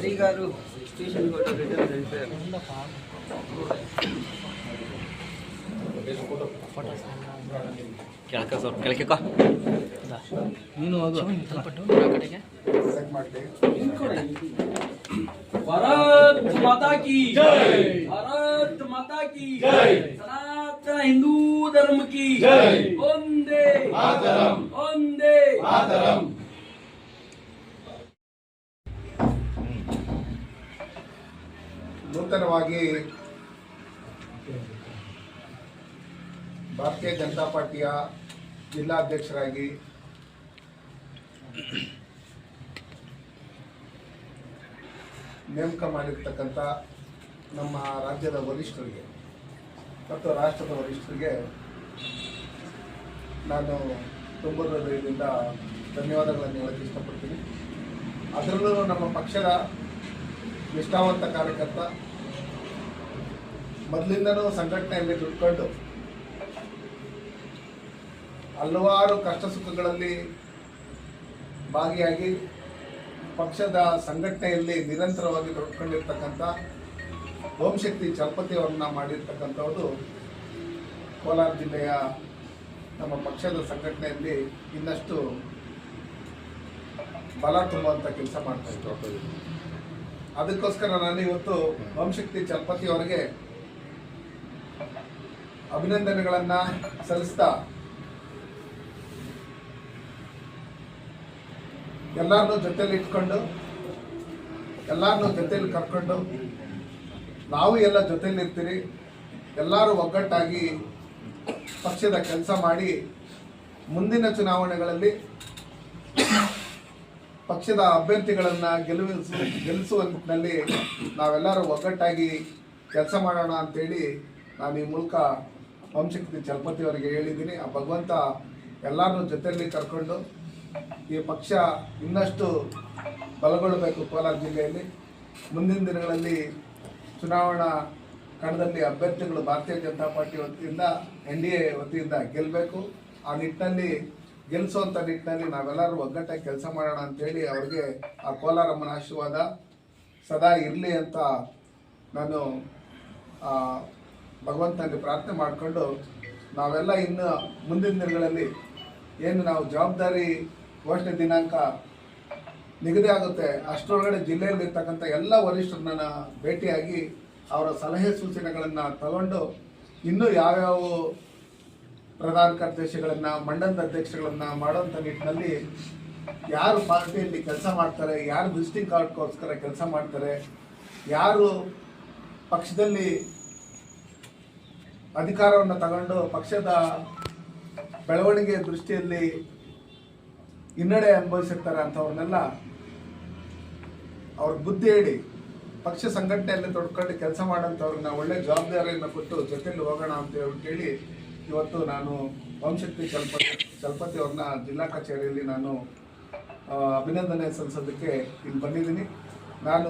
హరిగారు tuition కూడా return వెళ్ళిపోయారు ಕೆಳಕ ಸ್ವಲ್ಪ ಕೆಳಕ್ಕೆ ಕೋ ನೀನು ಹೋಗು ತಲಪಟ್ಟು ಆ ಕಡೆಗೆ ಭಾರತ್ ಮಾತಾ ಕಿ ಜೈ ಭಾರತ್ ಮಾತಾ ಕಿ ಜೈ ಸನಾತನ ಹಿಂದೂ ಧರ್ಮ ಕಿ ಜೈ ಒಂದೇ ಮಾತರಂ ನೂತನವಾಗಿ ಭಾರತೀಯ ಜನತಾ ಪಾರ್ಟಿಯ ಜಿಲ್ಲಾಧ್ಯಕ್ಷರಾಗಿ ನೇಮಕ ಮಾಡಿರ್ತಕ್ಕಂಥ ನಮ್ಮ ರಾಜ್ಯದ ವರಿಷ್ಠರಿಗೆ ಮತ್ತು ರಾಷ್ಟ್ರದ ವರಿಷ್ಠರಿಗೆ ನಾನು ತುಂಬ ಹೃದಯದಿಂದ ಧನ್ಯವಾದಗಳನ್ನು ಹೇಳಕ್ಕೆ ಇಷ್ಟಪಡ್ತೀನಿ. ಅದರಲ್ಲೂ ನಮ್ಮ ಪಕ್ಷದ ನಿಷ್ಠಾವಂತ ಕಾರ್ಯಕರ್ತ. ಮೊದಲಿಂದನೂ ಸಂಘಟನೆಯಲ್ಲಿ ದುಡ್ಕೊಂಡು ಹಲವಾರು ಕಷ್ಟ ಸುಖಗಳಲ್ಲಿ ಭಾಗಿಯಾಗಿ ಪಕ್ಷದ ಸಂಘಟನೆಯಲ್ಲಿ ನಿರಂತರವಾಗಿ ದುಡ್ಕೊಂಡಿರ್ತಕ್ಕಂಥ ಓಂಶಕ್ತಿ ಚಲಪತಿಯವರನ್ನ ಮಾಡಿರ್ತಕ್ಕಂಥವ್ರು ಕೋಲಾರ ಜಿಲ್ಲೆಯ ನಮ್ಮ ಪಕ್ಷದ ಸಂಘಟನೆಯಲ್ಲಿ ಇನ್ನಷ್ಟು ಬಲ ತುಂಬುವಂಥ ಕೆಲಸ ಮಾಡ್ತಾ ಇದ್ರು ಅದಕ್ಕೋಸ್ಕರ ನಾನು ಇವತ್ತು ಓಂಶಕ್ತಿ ಚಲಪತಿ ಅವರಿಗೆ ಅಭಿನಂದನೆಗಳನ್ನ ಸಲ್ಲಿಸ್ತಾ ಎಲ್ಲರನ್ನೂ ಜೊತೆಲಿ ಇಟ್ಕೊಂಡು, ಎಲ್ಲರನ್ನೂ ಜೊತೆಲಿ ಕರ್ಕೊಂಡು, ನಾವು ಎಲ್ಲ ಜೊತೆಲಿ ಇರ್ತೀರಿ, ಎಲ್ಲರೂ ಒಗ್ಗಟ್ಟಾಗಿ ಪಕ್ಷದ ಕೆಲಸ ಮಾಡಿ ಮುಂದಿನ ಚುನಾವಣೆಗಳಲ್ಲಿ ಪಕ್ಷದ ಅಭ್ಯರ್ಥಿಗಳನ್ನ ಗೆಲುವಿಸ ಗೆಲ್ಲಿಸುವ ನಿಟ್ಟಿನಲ್ಲಿ ನಾವೆಲ್ಲರೂ ಒಗ್ಗಟ್ಟಾಗಿ ಕೆಲಸ ಮಾಡೋಣ ಅಂತೇಳಿ ನಾನು ಈ ಮೂಲಕ ವಂಶಕ್ತಿ ಚಲಪತಿ ಅವರಿಗೆ ಹೇಳಿದ್ದೀನಿ. ಆ ಭಗವಂತ ಎಲ್ಲರನ್ನೂ ಜೊತೆಯಲ್ಲಿ ಕರ್ಕೊಂಡು ಈ ಪಕ್ಷ ಇನ್ನಷ್ಟು ಬಲಗೊಳ್ಳಬೇಕು ಕೋಲಾರ ಜಿಲ್ಲೆಯಲ್ಲಿ. ಮುಂದಿನ ದಿನಗಳಲ್ಲಿ ಚುನಾವಣಾ ಕಣದಲ್ಲಿ ಅಭ್ಯರ್ಥಿಗಳು ಭಾರತೀಯ ಜನತಾ ಪಾರ್ಟಿ ವತಿಯಿಂದ, ಎನ್ ಡಿ ಎ ವತಿಯಿಂದ ಗೆಲ್ಲಬೇಕು ಆ ನಿಟ್ಟಿನಲ್ಲಿ ಗೆಲ್ಲಿಸುವಂಥ ನಿಟ್ಟಿನಲ್ಲಿ ನಾವೆಲ್ಲರೂ ಒಗ್ಗಟ್ಟಾಗಿ ಕೆಲಸ ಮಾಡೋಣ ಅಂತೇಳಿ ಅವರಿಗೆ ಆ ಕೋಲಾರಮ್ಮನ ಆಶೀರ್ವಾದ ಸದಾ ಇರಲಿ ಅಂತ ನಾನು ಭಗವಂತನಲ್ಲಿ ಪ್ರಾರ್ಥನೆ ಮಾಡಿಕೊಂಡು ನಾವೆಲ್ಲ ಇನ್ನು ಮುಂದಿನ ದಿನಗಳಲ್ಲಿ ಏನು ನಾವು ಜವಾಬ್ದಾರಿ ಘೋಷಣೆ ದಿನಾಂಕ ನಿಗದಿ ಆಗುತ್ತೆ, ಅಷ್ಟರೊಳಗಡೆ ಜಿಲ್ಲೆಯಲ್ಲಿರ್ತಕ್ಕಂಥ ಎಲ್ಲ ವರಿಷ್ಠರನ್ನ ಭೇಟಿಯಾಗಿ ಅವರ ಸಲಹೆ ಸೂಚನೆಗಳನ್ನು ತಗೊಂಡು ಇನ್ನೂ ಯಾವ್ಯಾವ ಪ್ರಧಾನ ಕಾರ್ಯದರ್ಶಿಗಳನ್ನು, ಮಂಡಲದ ಅಧ್ಯಕ್ಷಗಳನ್ನು ಮಾಡುವಂತ ನಿಟ್ಟಿನಲ್ಲಿ ಯಾರು ಪಾರ್ಟಿಯಲ್ಲಿ ಕೆಲಸ ಮಾಡ್ತಾರೆ, ಯಾರು ವಿಸಿಟಿಂಗ್ ಕಾರ್ಡ್ಗೋಸ್ಕರ ಕೆಲಸ ಮಾಡ್ತಾರೆ, ಯಾರು ಪಕ್ಷದಲ್ಲಿ ಅಧಿಕಾರವನ್ನು ತಗೊಂಡು ಪಕ್ಷದ ಬೆಳವಣಿಗೆ ದೃಷ್ಟಿಯಲ್ಲಿ ಹಿನ್ನಡೆ ಅನುಭವಿಸಿರ್ತಾರೆ ಅಂಥವ್ರನ್ನೆಲ್ಲ ಅವ್ರ ಬುದ್ಧಿ ಹೇಳಿ ಪಕ್ಷ ಸಂಘಟನೆಯಲ್ಲಿ ತೊಡ್ಕೊಂಡು ಕೆಲಸ ಮಾಡೋಂಥವ್ರನ್ನ ಒಳ್ಳೆ ಜವಾಬ್ದಾರಿಯನ್ನು ಕೊಟ್ಟು ಜೊತೆಯಲ್ಲಿ ಹೋಗೋಣ ಅಂತ ಹೇಳಿ ಇವತ್ತು ನಾನು ವಂಶಕ್ತಿ ಚಲಪತಿ ಚಲಪತಿ ಅವ್ರನ್ನ ಜಿಲ್ಲಾ ಕಚೇರಿಯಲ್ಲಿ ನಾನು ಅಭಿನಂದನೆ ಸಲ್ಲಿಸೋದಕ್ಕೆ ಇಲ್ಲಿ ಬಂದಿದ್ದೀನಿ. ನಾನು